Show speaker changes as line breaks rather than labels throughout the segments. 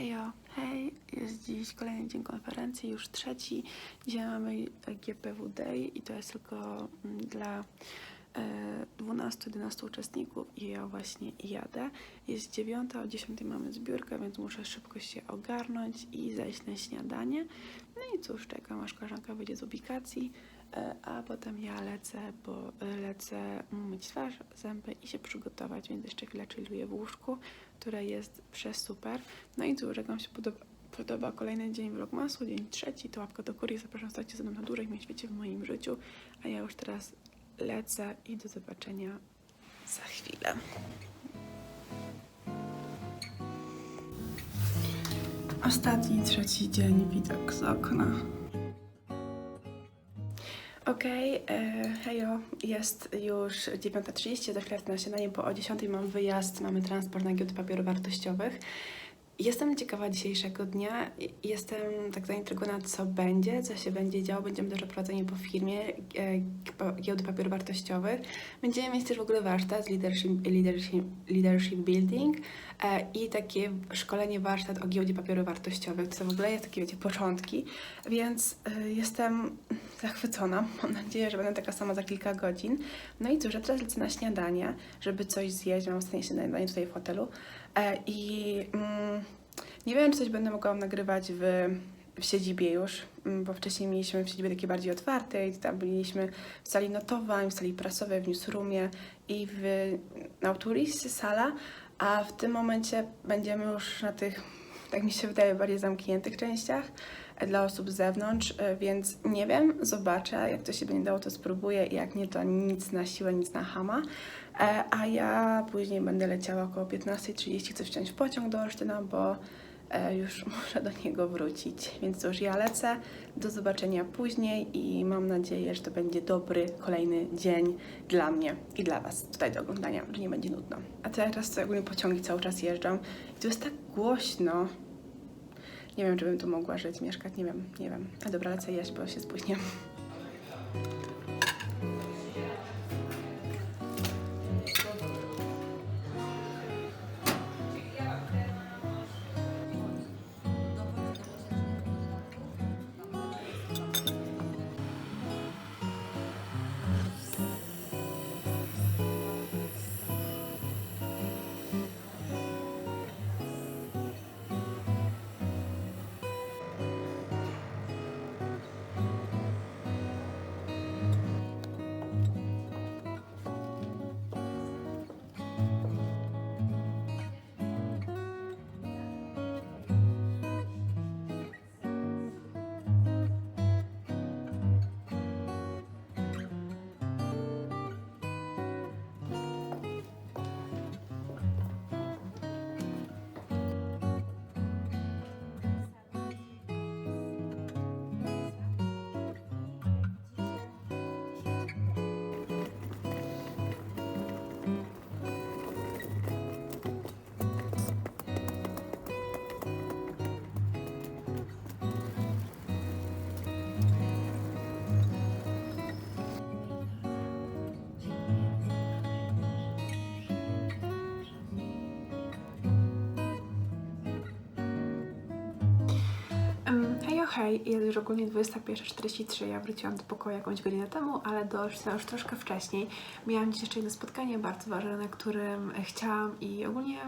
Hejo, hej, jest dziś kolejny dzień konferencji, już trzeci. Dzisiaj mamy GPW Day i to jest tylko mm, dla 12-11 uczestników i ja właśnie jadę. Jest dziewiąta, o 10 mamy zbiórkę, więc muszę szybko się ogarnąć i zejść na śniadanie. No i cóż, czekam aż koleżanka wyjdzie z ubikacji, e, a potem ja lecę, bo e, lecę myć twarz, zęby i się przygotować, więc jeszcze chwilę chilluję w łóżku, które jest przesuper. No i cóż, jak Wam się podoba, podoba kolejny dzień vlogmasu, dzień trzeci, to łapka do góry, zapraszam, stać ze mną na dłużej, mnie świecie w moim życiu, a ja już teraz lecę i do zobaczenia za chwilę. Ostatni, trzeci dzień, widok z okna. Okej, okay, hejo, jest już 9.30, za chwilę na śniadanie, bo o 10.00 mam wyjazd, mamy transport na giełdę papierów wartościowych. Jestem ciekawa dzisiejszego dnia, jestem tak zaintrygowana, co będzie, co się będzie działo. Będziemy też oprowadzeni po firmie e, giełdy papierów wartościowych. Będziemy mieć też w ogóle warsztat z leadership, leadership, leadership building i takie szkolenie warsztat o giełdzie papierów wartościowych. To w ogóle jest takie, wiecie, początki, więc e, jestem zachwycona. Mam nadzieję, że będę taka sama za kilka godzin. No i cóż, ja teraz lecę na śniadanie, żeby coś zjeść. Mam ostatnie śniadanie tutaj w hotelu. E, I mm, nie wiem, czy coś będę mogła nagrywać w, w siedzibie już, mm, bo wcześniej mieliśmy w siedzibie takie bardziej otwarte i tam byliśmy w sali notowań, w sali prasowej, w newsroomie i w Nauturis sala, a w tym momencie będziemy już na tych, tak mi się wydaje, bardziej zamkniętych częściach dla osób z zewnątrz, e, więc nie wiem, zobaczę, jak to się będzie dało, to spróbuję jak nie, to nic na siłę, nic na hama. E, A ja później będę leciała około 15.30, chcę wsiąść w pociąg do Olsztyna, bo już muszę do niego wrócić. Więc cóż, ja lecę, do zobaczenia później i mam nadzieję, że to będzie dobry kolejny dzień dla mnie i dla Was tutaj do oglądania, że nie będzie nudno. A teraz to ogólnie pociągi cały czas jeżdżą i to jest tak głośno. Nie wiem, czy bym tu mogła żyć, mieszkać, nie wiem, nie wiem. A dobra, lecę jeść, bo się spóźnię. hej, jest już ogólnie 21.43, ja wróciłam do pokoju jakąś godzinę temu, ale doszłam już troszkę wcześniej. Miałam dziś jeszcze jedno spotkanie bardzo ważne, na którym chciałam i ogólnie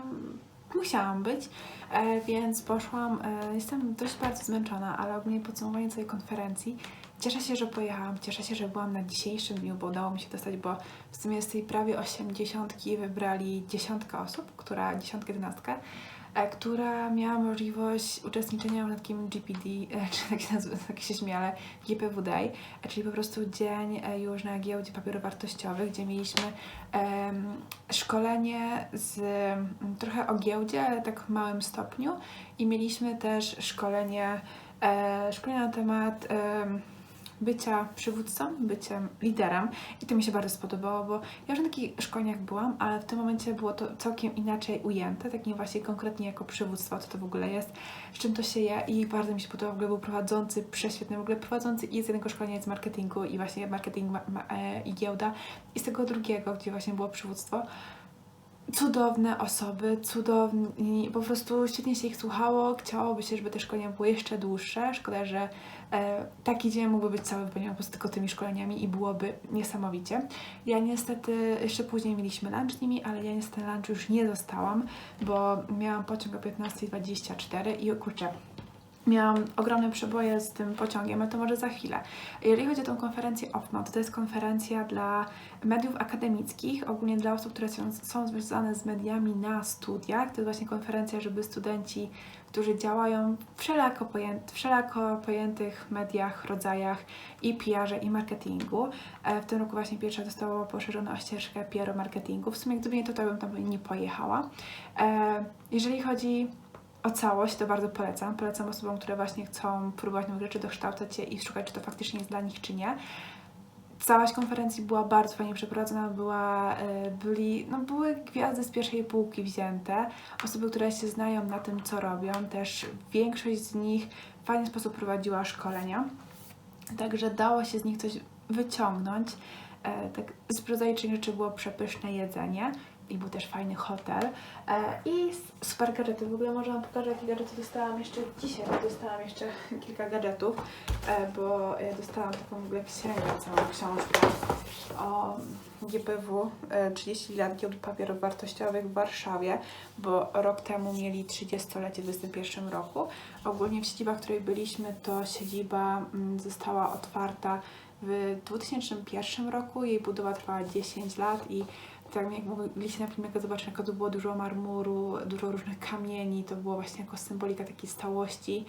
musiałam być, e, więc poszłam. E, jestem dość bardzo zmęczona, ale ogólnie podsumowanie całej konferencji. Cieszę się, że pojechałam, cieszę się, że byłam na dzisiejszym dniu, bo udało mi się dostać, bo w sumie z tej prawie 80 wybrali dziesiątkę osób, która dziesiątkę, jedenastkę która miała możliwość uczestniczenia w takim GPD, e, czy tak się nazywa, tak się śmiale, GPW Day, e, czyli po prostu dzień e, już na giełdzie papierów wartościowych, gdzie mieliśmy em, szkolenie z m, trochę o giełdzie, ale tak w małym stopniu. I mieliśmy też szkolenie, e, szkolenie na temat em, bycia przywódcą, byciem liderem i to mi się bardzo spodobało, bo ja już na takich szkoleniach byłam, ale w tym momencie było to całkiem inaczej ujęte, takim właśnie konkretnie jako przywództwo, co to w ogóle jest, z czym to się je i bardzo mi się podobało, w ogóle był prowadzący prześwietny, w ogóle prowadzący i z jednego szkolenia z marketingu i właśnie marketing ma, ma, e, i giełda i z tego drugiego, gdzie właśnie było przywództwo.
Cudowne osoby, cudowni, po prostu świetnie się ich słuchało, chciałoby się, żeby te szkolenia były jeszcze dłuższe, szkoda, że e, taki dzień mógłby być cały wypełniony po prostu tylko tymi szkoleniami i byłoby niesamowicie. Ja niestety, jeszcze później mieliśmy lunch z nimi, ale ja niestety lunch już nie dostałam, bo miałam pociąg o 15.24 i kurczę, Miałam ogromne przeboje z tym pociągiem, ale to może za chwilę. Jeżeli chodzi o tą konferencję OFMA, to to jest konferencja dla mediów akademickich, ogólnie dla osób, które są, są związane z mediami na studiach. To jest właśnie konferencja, żeby studenci, którzy działają w wszelako, pojęt, wszelako pojętych mediach, rodzajach i PR-ze i marketingu. E, W tym roku właśnie pierwsza została poszerzona o ścieżkę PR marketingu. W sumie gdyby nie to, to bym tam nie pojechała. E, Jeżeli chodzi o całość, to bardzo polecam. Polecam osobom, które właśnie chcą próbować nowych rzeczy, dokształcać się i szukać, czy to faktycznie jest dla nich, czy nie. Całość konferencji była bardzo fajnie przeprowadzona, była, e, byli, no były gwiazdy z pierwszej półki wzięte, osoby, które się znają na tym, co robią, też większość z nich w fajny sposób prowadziła szkolenia, także dało się z nich coś wyciągnąć. E, tak z prozaicznych rzeczy było przepyszne jedzenie i był też fajny hotel e, i super gadżety. W ogóle może Wam pokażę, jakie gadżety dostałam jeszcze dzisiaj. Dostałam jeszcze kilka gadżetów, e, bo dostałam taką w ogóle księgę, całą książkę o GPW e, 30 lat giełd papierów wartościowych w Warszawie, bo rok temu mieli 30-lecie w 2021 roku. Ogólnie w siedzibach, w której byliśmy, to siedziba mm, została otwarta w 2001 roku. Jej budowa trwała 10 lat i tak jak mogliście na filmiku zobaczyć, jak to było dużo marmuru, dużo różnych kamieni, to było właśnie jako symbolika takiej stałości.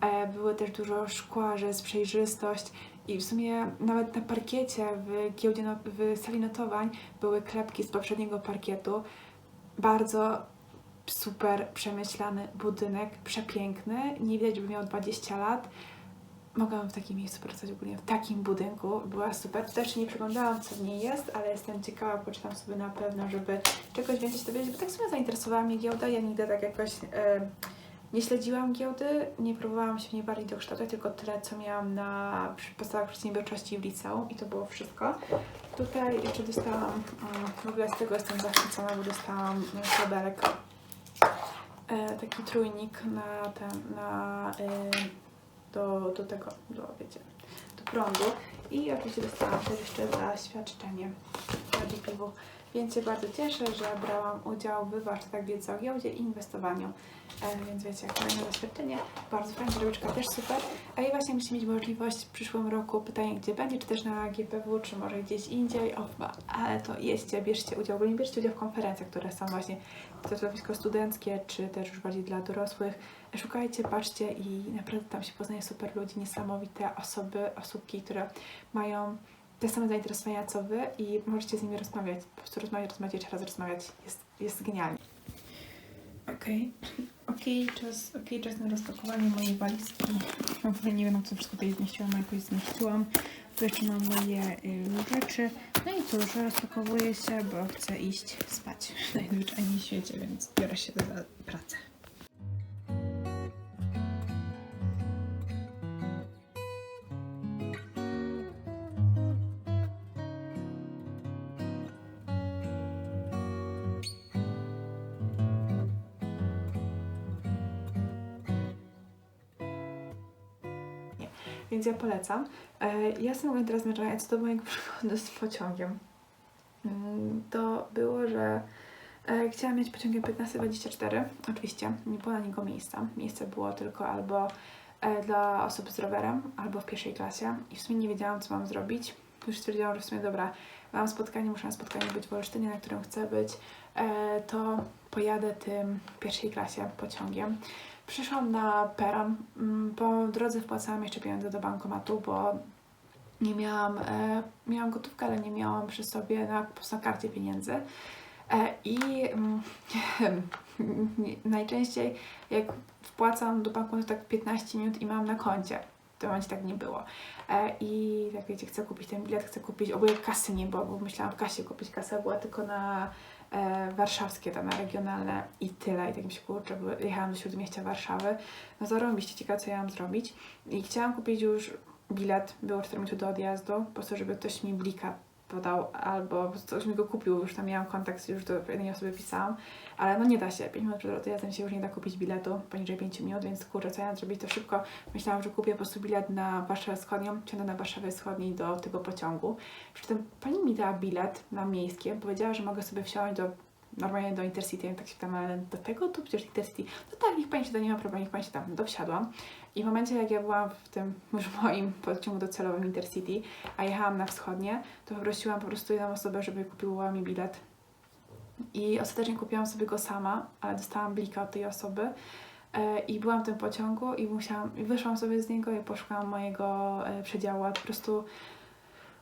E, Były też dużo szkła, że jest przejrzystość i w sumie nawet na parkiecie w giełdzie, no- w sali notowań były klepki z poprzedniego parkietu. Bardzo super przemyślany budynek, przepiękny, nie widać, żeby miał 20 lat. Mogłam w takim miejscu pracować ogólnie, w takim budynku. Była super. Też nie przeglądałam, co w niej jest, ale jestem ciekawa, poczytam sobie na pewno, żeby czegoś więcej się dowiedzieć, bo tak w sumie zainteresowała mnie giełda. Ja nigdy tak jakoś e, nie śledziłam giełdy, nie próbowałam się w bardziej dokształcać, tylko tyle, co miałam na podstawach przedsiębiorczości w liceum i to było wszystko. Tutaj jeszcze dostałam, w ogóle z tego jestem zachwycona, bo dostałam kabelek, e, taki trójnik na ten, na... E, do, do tego, do, wiecie, do prądu. I oczywiście dostałam też jeszcze zaświadczenie na DPW. Więc się bardzo cieszę, że brałam udział w warsztatach wiedzy o giełdzie i inwestowaniu. E, więc wiecie, kolejne doświadczenie. Bardzo fajna zrobiczka, też super. A i właśnie musicie mieć możliwość w przyszłym roku pytanie, gdzie będzie, czy też na GPW, czy może gdzieś indziej. O, chyba, ale to jeźdźcie, bierzcie udział, bo nie bierzcie udział w konferencjach, które są właśnie środowisko studenckie, czy też już bardziej dla dorosłych. Szukajcie, patrzcie i naprawdę tam się poznaje super ludzi, niesamowite osoby, osóbki, które mają te same zainteresowania co Wy i możecie z nimi rozmawiać. Po prostu rozmawiać, rozmawiać, jeszcze raz rozmawiać. Jest, jest genialnie. Okej, okej, czas, okej, czas na rozpakowanie mojej walizki. Ogóle nie wiem, co wszystko tutaj zmieściłam, jakoś zmieściłam. Tu jeszcze mam moje y, rzeczy. No i cóż, rozpakowuję się, bo chcę iść spać. Najzwyczajniej w świecie, więc biorę się za pracę. Więc ja polecam. E, Ja sobie mogę teraz narzekać co do mojego przygodu z pociągiem. Mm, To było, że e, chciałam mieć pociągiem 15.24. Oczywiście nie było na niego miejsca. Miejsce było tylko albo e, dla osób z rowerem, albo w pierwszej klasie. I w sumie nie wiedziałam, co mam zrobić. Już stwierdziłam, że w sumie dobra, mam spotkanie, muszę na spotkaniu być w Olsztynie, na którym chcę być, to pojadę tym pierwszej klasie pociągiem. Przyszłam na peron. Mm, Po drodze wpłacałam jeszcze pieniądze do bankomatu, bo nie miałam, e, miałam gotówkę, ale nie miałam przy sobie na, na karcie pieniędzy. E, I mm, najczęściej jak wpłacam do banku, to tak 15 minut i mam na koncie. W tym momencie tak nie było. E, I tak wiecie, chcę kupić ten bilet, chcę kupić, ogólnie kasy nie było, bo myślałam w kasie kupić, kasa była tylko na e, warszawskie, tam na regionalne i tyle. I tak mi się kurczę, bo jechałam do śródmieścia Warszawy, no to robiście ciekawe, co ja mam zrobić. I chciałam kupić już bilet, było 4 minuty do odjazdu, po prostu, żeby ktoś mi blika podał, albo ktoś mi go kupił, już tam miałam kontakt, już do jednej osoby pisałam, ale no nie da się, 5 minut przed odjazdem się już nie da kupić biletu poniżej 5 minut, więc kurczę, co ja mam zrobić to szybko. Myślałam, że kupię po prostu bilet na Warszawę Wschodnią, wsiądę na Warszawę Wschodniej do tego pociągu. Przy tym pani mi dała bilet na miejskie, powiedziała, że mogę sobie wsiąść do normalnie do Intercity, tak się tam, ale do tego tu przecież Intercity. No tak, niech pani się to nie ma problemu, niech pani się tam dowsiadłam. I w momencie, jak ja byłam w tym już moim pociągu docelowym Intercity, a jechałam na wschodnie, to poprosiłam po prostu jedną osobę, żeby kupiła mi bilet. I ostatecznie kupiłam sobie go sama, ale dostałam blika od tej osoby. E, I byłam w tym pociągu i musiałam, i wyszłam sobie z niego i poszukałam mojego e, przedziału, a po prostu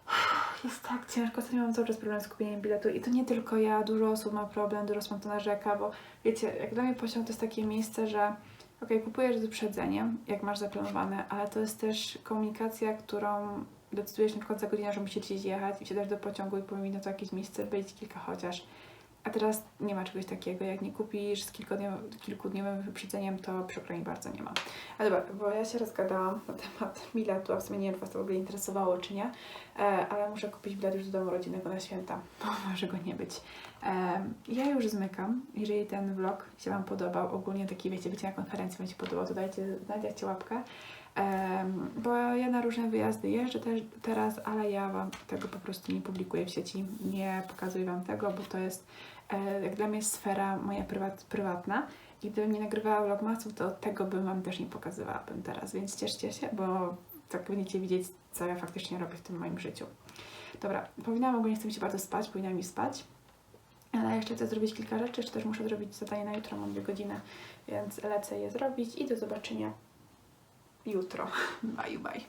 jest tak ciężko, ostatnio mam cały czas problem z kupieniem biletu i to nie tylko ja, dużo osób ma problem, dużo osób to narzeka, bo wiecie, jak dla mnie pociąg to jest takie miejsce, że okej, kupujesz z wyprzedzeniem, jak masz zaplanowane, ale to jest też komunikacja, którą decydujesz na przykład za godzinę, że musicie jechać i wsiadasz do pociągu i powinno to jakieś miejsce być, kilka chociaż. A teraz nie ma czegoś takiego, jak nie kupisz z kilkudniowym, wyprzedzeniem, to przykro mi bardzo nie ma. Ale dobra, bo ja się rozgadałam na temat biletu, a w sumie nie wiem, czy Was to w ogóle interesowało, czy nie, e, ale muszę kupić bilet już do domu rodzinnego na święta, bo może go nie być. E, ja już zmykam. Jeżeli ten vlog się Wam podobał, ogólnie taki, wiecie, bycie na konferencji Wam się podobał, to dajcie, dajcie łapkę. Bo ja na różne wyjazdy jeżdżę też teraz, ale ja Wam tego po prostu nie publikuję w sieci, nie pokazuję Wam tego, bo to jest e, jak dla mnie sfera moja prywat, prywatna. I gdybym nie nagrywała vlogmasów, to tego bym Wam też nie pokazywałabym teraz, więc cieszcie się, bo tak będziecie widzieć, co ja faktycznie robię w tym moim życiu. Dobra, powinnam ogólnie chcę się bardzo spać, powinnam mi spać, ale jeszcze chcę zrobić kilka rzeczy, jeszcze też muszę zrobić zadanie na jutro, mam dwie godziny, więc lecę je zrobić i do zobaczenia jutro. Bye, bye.